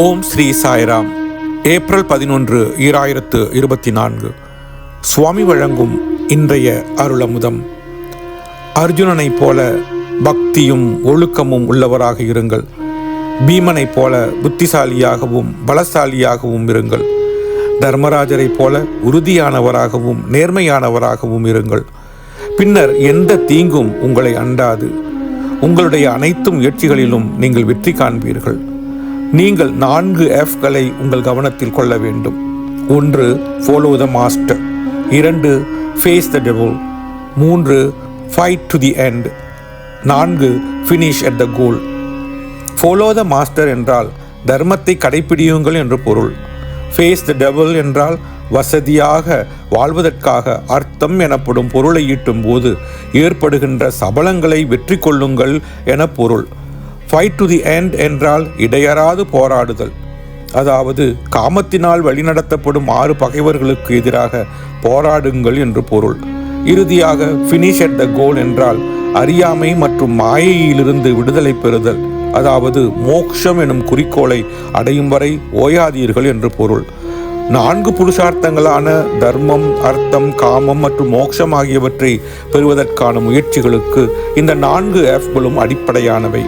ஓம் Sri Sairam. April பதினொன்று ஈராயிரத்து இருபத்தி நான்கு சுவாமி வழங்கும் இன்றைய அருளமுதம். அர்ஜுனனைப் போல பக்தியும் ஒழுக்கமும் உள்ளவராக இருங்கள். பீமனைப் போல புத்திசாலியாகவும் பலசாலியாகவும் இருங்கள். தர்மராஜரைப் போல உறுதியானவராகவும் நேர்மையானவராகவும் இருங்கள். பின்னர் எந்த தீங்கும் உங்களை அண்டாது. உங்களுடைய அனைத்து முயற்சிகளிலும் நீங்கள் வெற்றி காண்பீர்கள். நீங்கள் நான்கு எஃப்களை உங்கள் கவனத்தில் கொள்ள வேண்டும். ஒன்று ஃபாலோ த மாஸ்டர் இரண்டு ஃபேஸ் த டெவல் மூன்று ஃபைட் டு தி எண்ட் நான்கு finish at the goal follow the master என்றால் தர்மத்தை கடைப்பிடியுங்கள் என்று பொருள். ஃபேஸ் த டெவல் என்றால் வசதியாக வாழ்வதற்காக அர்த்தம் எனப்படும் பொருளை ஈட்டும் போது ஏற்படுகின்ற சபலங்களை வெற்றி கொள்ளுங்கள் என பொருள். ஃபைட் டு தி எண்ட் என்றால் இடையறாது போராடுதல். அதாவது காமத்தினால் வழிநடத்தப்படும் ஆறு பகைவர்களுக்கு எதிராக போராடுங்கள் என்று பொருள். இறுதியாக ஃபினிஷ் அட் த கோல் என்றால் அறியாமை மற்றும் மாயையிலிருந்து விடுதலை பெறுதல். அதாவது மோக்ஷம் எனும் குறிக்கோளை அடையும் வரை ஓயாதீர்கள் என்று பொருள். நான்கு புருஷார்த்தங்களான தர்மம் அர்த்தம் காமம் மற்றும் மோட்சம் ஆகியவற்றை பெறுவதற்கான முயற்சிகளுக்கு இந்த நான்கு ஆப்களும் அடிப்படையானவை.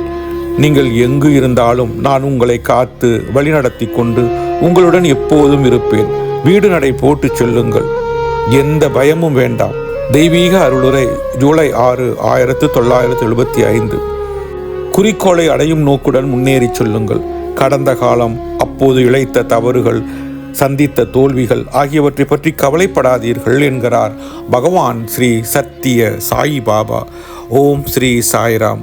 நீங்கள் எங்கு இருந்தாலும் நான் உங்களை காத்து வழிநடத்தி கொண்டு உங்களுடன் எப்போதும் இருப்பேன். வீடு நடை போட்டு செல்லுங்கள். எந்த பயமும் வேண்டாம். தெய்வீக அருளுரை ஜூலை ஆறு ஆயிரத்து தொள்ளாயிரத்து எழுபத்தி ஐந்து. குறிக்கோளை அடையும் நோக்குடன் முன்னேறி சொல்லுங்கள். கடந்த காலம் அப்போது இழைத்த தவறுகள் சந்தித்த தோல்விகள் ஆகியவற்றை பற்றி கவலைப்படாதீர்கள் என்கிறார் பகவான் ஸ்ரீ சத்திய சாயி பாபா ஓம் ஸ்ரீ சாய்ராம்.